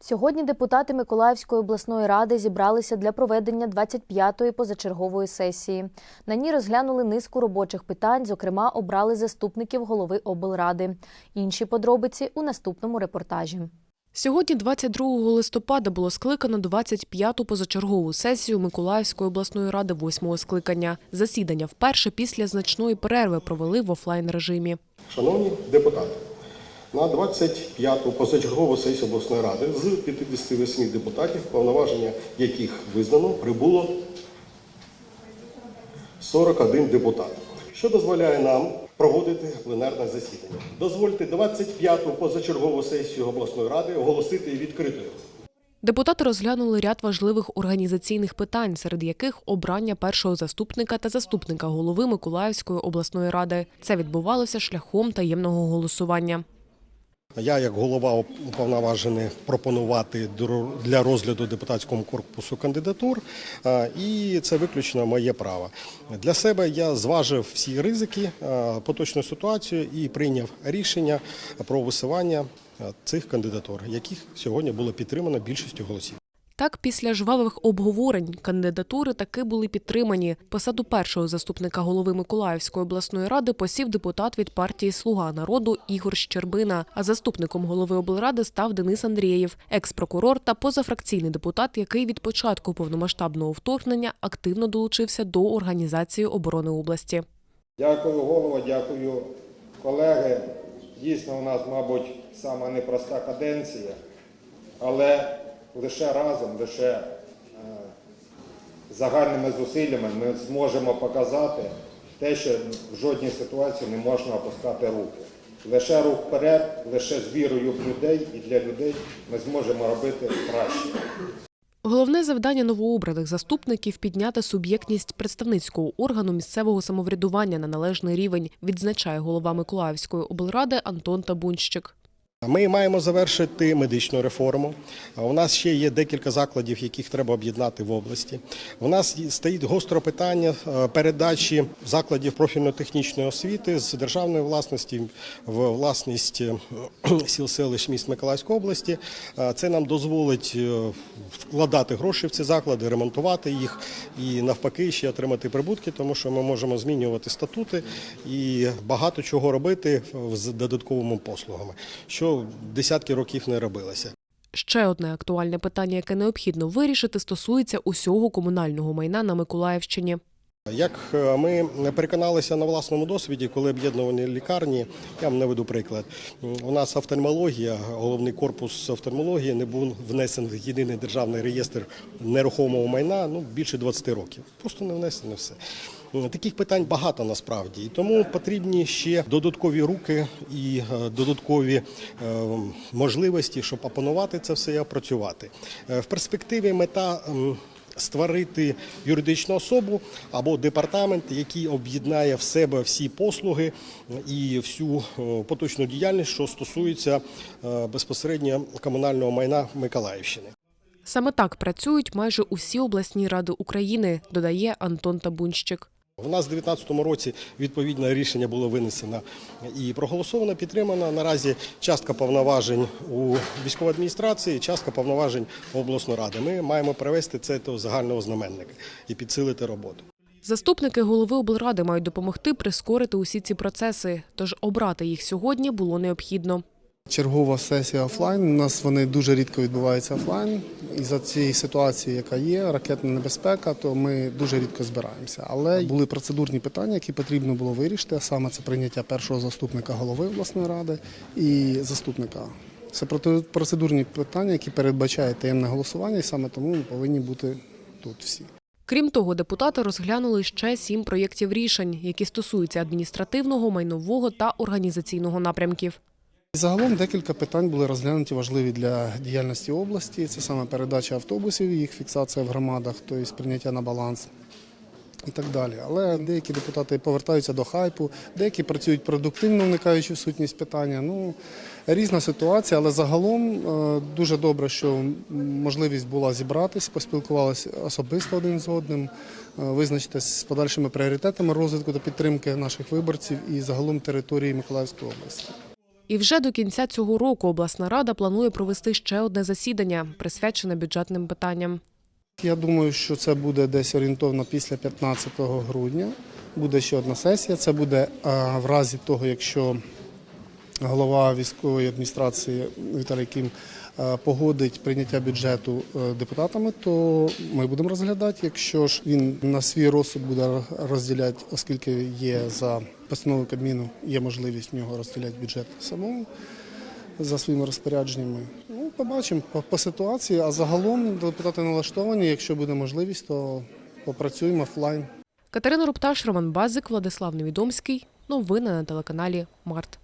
Сьогодні депутати Миколаївської обласної ради зібралися для проведення 25-ї позачергової сесії. На ній розглянули низку робочих питань, зокрема, обрали заступників голови облради. Інші подробиці у наступному репортажі. Сьогодні, 22 листопада, було скликано 25-ту позачергову сесію Миколаївської обласної ради восьмого скликання. Засідання вперше після значної перерви провели в офлайн режимі. Шановні депутати, на 25-ту позачергову сесію обласної ради з 58 депутатів, повноваження яких визнано, прибуло 41 депутат, що дозволяє нам проводити пленарне засідання. Дозвольте 25-ту позачергову сесію обласної ради оголосити відкритою. Депутати розглянули ряд важливих організаційних питань, серед яких обрання першого заступника та заступника голови Миколаївської обласної ради. Це відбувалося шляхом таємного голосування. Я, як голова уповноважений пропонувати для розгляду депутатському корпусу кандидатур, і це виключно моє право. Для себе я зважив всі ризики, поточну ситуацію і прийняв рішення про висування цих кандидатур, яких сьогодні було підтримано більшістю голосів. Так, після жвавих обговорень кандидатури таки були підтримані. Посаду першого заступника голови Миколаївської обласної ради посів депутат від партії Слуга народу Ігор Щербина. А заступником голови облради став Денис Андрієв, екс-прокурор та позафракційний депутат, який від початку повномасштабного вторгнення активно долучився до організації оборони області. Дякую голово, дякую колеги. Дійсно, у нас, мабуть, сама непроста каденція, але лише разом, лише е, загальними зусиллями ми зможемо показати те, що в жодній ситуації не можна опускати руки. Лише рух вперед, лише з вірою в людей і для людей ми зможемо робити краще. Головне завдання новообраних заступників підняти суб'єктність представницького органу місцевого самоврядування на належний рівень, відзначає голова Миколаївської облради Антон Табунщик. Ми маємо завершити медичну реформу. У нас ще є декілька закладів, яких треба об'єднати в області. У нас стоїть гостро питання е, передачі закладів профільно-технічної освіти з державної власності в власність е, сіл селищ міст Миколаївської області. Е, Це нам дозволить вкладати гроші в ці заклади, ремонтувати їх і навпаки ще отримати прибутки, тому що ми можемо змінювати статути і багато чого робити з додатковими послугами, що десятки років не робилося. Ще одне актуальне питання, яке необхідно вирішити, стосується усього комунального майна на Миколаївщині. Як е, ми переконалися на власному досвіді, коли об'єднувані лікарні, я вам наведу приклад. У нас офтальмологія, головний корпус офтальмології не був внесений в єдиний державний реєстр нерухомого майна ну, більше 20 років. Просто не внесено все. Таких питань багато насправді, і тому потрібні ще додаткові руки і е, додаткові е, можливості, щоб опанувати це все і опрацювати. Е, В перспективі мета. створити юридичну особу або департамент, який об'єднає в себе всі послуги і всю поточну діяльність, що стосується безпосередньо комунального майна Миколаївщини. Саме так працюють майже усі обласні ради України, додає Антон Табунщик. У нас у 2019 році відповідне рішення було винесено і проголосовано, підтримано. Наразі частка повноважень у військовій адміністрації, частка повноважень у обласну ради. Ми маємо привести це до загального знаменника і підсилити роботу. Заступники голови облради мають допомогти прискорити усі ці процеси, тож обрати їх сьогодні було необхідно. Чергова сесія офлайн. У нас вони дуже рідко відбуваються офлайн. І за цієї ситуації, яка є, ракетна небезпека, то ми дуже рідко збираємося. Але були процедурні питання, які потрібно було вирішити. А саме це прийняття першого заступника голови обласної ради і заступника. Це процедурні питання, які передбачають таємне голосування, і саме тому ми повинні бути тут всі. Крім того, депутати розглянули ще сім проєктів рішень, які стосуються адміністративного, майнового та організаційного напрямків. Загалом декілька питань були розглянуті важливі для діяльності області. Це саме передача автобусів, їх фіксація в громадах, тобто прийняття на баланс і так далі. Але деякі депутати повертаються до хайпу, деякі працюють продуктивно, вникаючи в сутність питання. Ну, різна ситуація, але загалом е, дуже добре, що можливість була зібратись, поспілкувалися особисто один з одним, е, визначитись з подальшими пріоритетами розвитку та підтримки наших виборців і загалом території Миколаївської області. І вже до кінця цього року обласна рада планує провести ще одне засідання, присвячене бюджетним питанням. Я думаю, що це буде десь орієнтовно після 15 грудня. Буде ще одна сесія. Це буде в разі того, якщо голова військової адміністрації Віталій Кім погодить прийняття бюджету е, депутатами, то ми будемо розглядати. Якщо ж він на свій розсуд буде розділяти, оскільки є за постановою Кабміну, є можливість в нього розділяти бюджет самому за своїми розпорядженнями. Ну, побачимо по, по ситуації. А загалом депутати налаштовані. Якщо буде можливість, то попрацюємо офлайн. Катерина Рупташ, Роман Базик, Владислав Невідомський. Новини на телеканалі Март.